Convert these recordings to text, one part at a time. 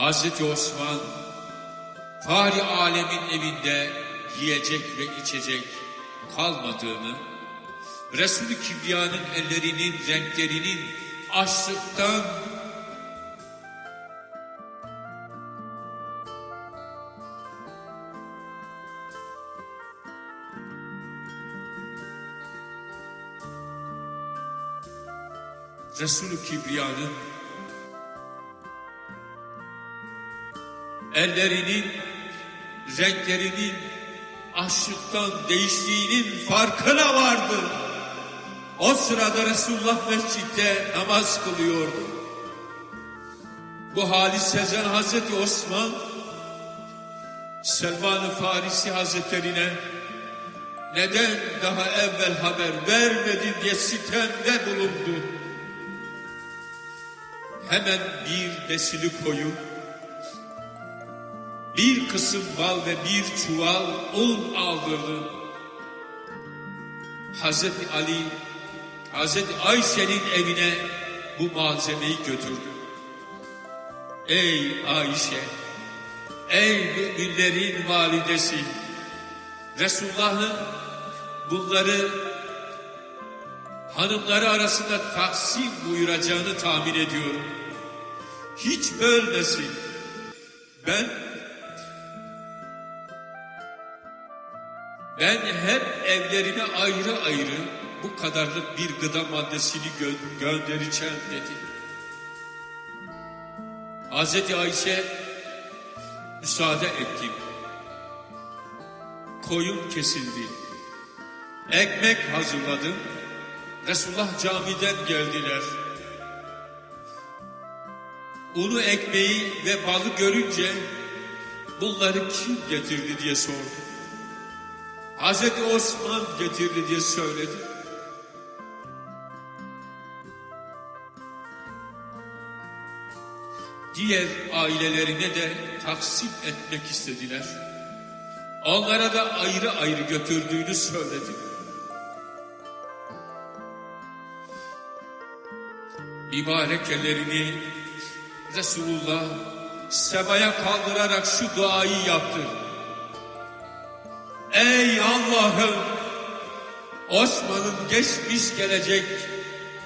Hazreti Osman Fahri Alemin evinde yiyecek ve içecek kalmadığını, Resul-i Kibriya'nın ellerinin renklerinin açlıktan Resul-i Kibriya'nın ellerinin renklerinin açlıktan değiştiğinin farkına vardı. O sırada Resulullah mescitte namaz kılıyordu. Bu hali sezen Hazreti Osman Selman-ı Farisi Hazretlerine neden daha evvel haber vermedin diye sitemde bulundu. Hemen bir besili koyup bir kısım bal ve bir çuval un aldırdı. Hazreti Ali, Hazreti Ayşe'nin evine bu malzemeyi götürdü. Ey Ayşe, ey müminlerin validesi, Resulullah'ın bunları hanımları arasında taksim buyuracağını tahmin ediyorum. Hiç bölmesin. Ben Ben hep evlerine ayrı ayrı bu kadarlık bir gıda maddesini gö- göndereceğim dedi. Hazreti Ayşe müsaade ettim. Koyun kesildi. Ekmek hazırladım. Resulullah camiden geldiler. Unu ekmeği ve balı görünce bunları kim getirdi diye sordu. Hazreti Osman getirdi diye söyledi. Diğer ailelerine de taksim etmek istediler. Onlara da ayrı ayrı götürdüğünü söyledi. Mübarek Resulullah semaya kaldırarak şu duayı yaptı. Ey Allah'ım! Osman'ın geçmiş gelecek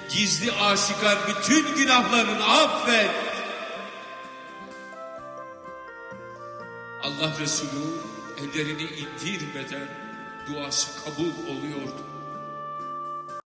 gizli aşikar bütün günahlarını affet. Allah Resulü ellerini indirmeden duası kabul oluyordu.